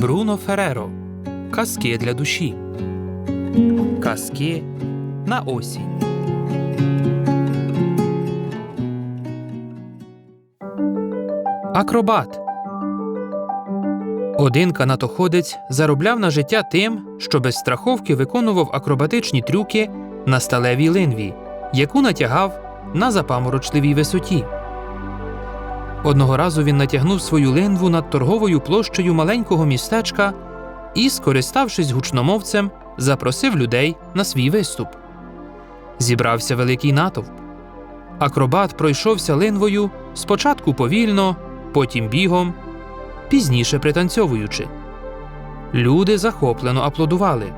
Бруно Фереро. Казки для душі. Казки на осінь. Акробат. Один канатоходець заробляв на життя тим, що без страховки виконував акробатичні трюки на сталевій линві, яку натягав на запаморочливій висоті. Одного разу він натягнув свою линву над торговою площею маленького містечка і, скориставшись гучномовцем, запросив людей на свій виступ. Зібрався великий натовп. Акробат пройшовся линвою спочатку повільно, потім бігом, пізніше пританцьовуючи. Люди захоплено аплодували.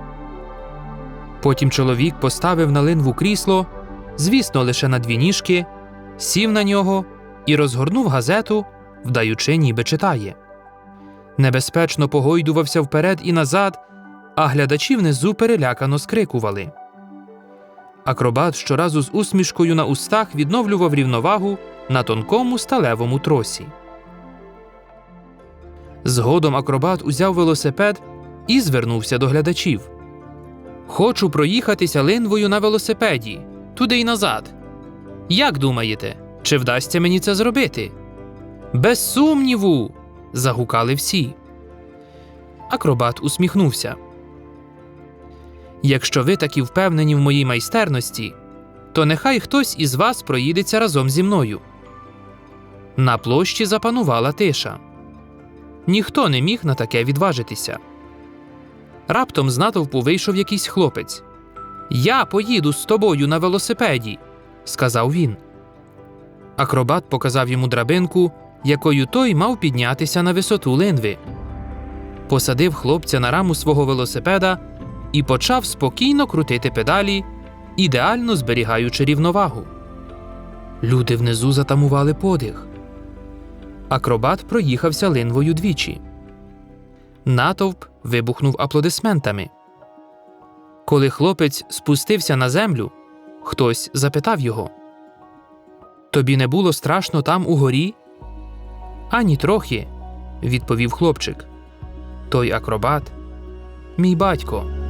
Потім чоловік поставив на линву крісло, звісно, лише на дві ніжки, сів на нього і розгорнув газету, вдаючи, ніби читає. Небезпечно погойдувався вперед і назад, а глядачі внизу перелякано скрикували. Акробат щоразу з усмішкою на устах відновлював рівновагу на тонкому сталевому тросі. Згодом акробат узяв велосипед і звернувся до глядачів. Хочу проїхатися линвою на велосипеді, туди й назад. Як думаєте, чи вдасться мені це зробити? Без сумніву. загукали всі. Акробат усміхнувся. Якщо ви такі впевнені в моїй майстерності, то нехай хтось із вас проїдеться разом зі мною. На площі запанувала тиша. Ніхто не міг на таке відважитися. Раптом з натовпу вийшов якийсь хлопець. Я поїду з тобою на велосипеді, сказав він. Акробат показав йому драбинку, якою той мав піднятися на висоту линви. Посадив хлопця на раму свого велосипеда і почав спокійно крутити педалі, ідеально зберігаючи рівновагу. Люди внизу затамували подих. Акробат проїхався линвою двічі. Натовп вибухнув аплодисментами. Коли хлопець спустився на землю, хтось запитав його Тобі не було страшно там угорі? Ані трохи, відповів хлопчик. Той акробат, мій батько.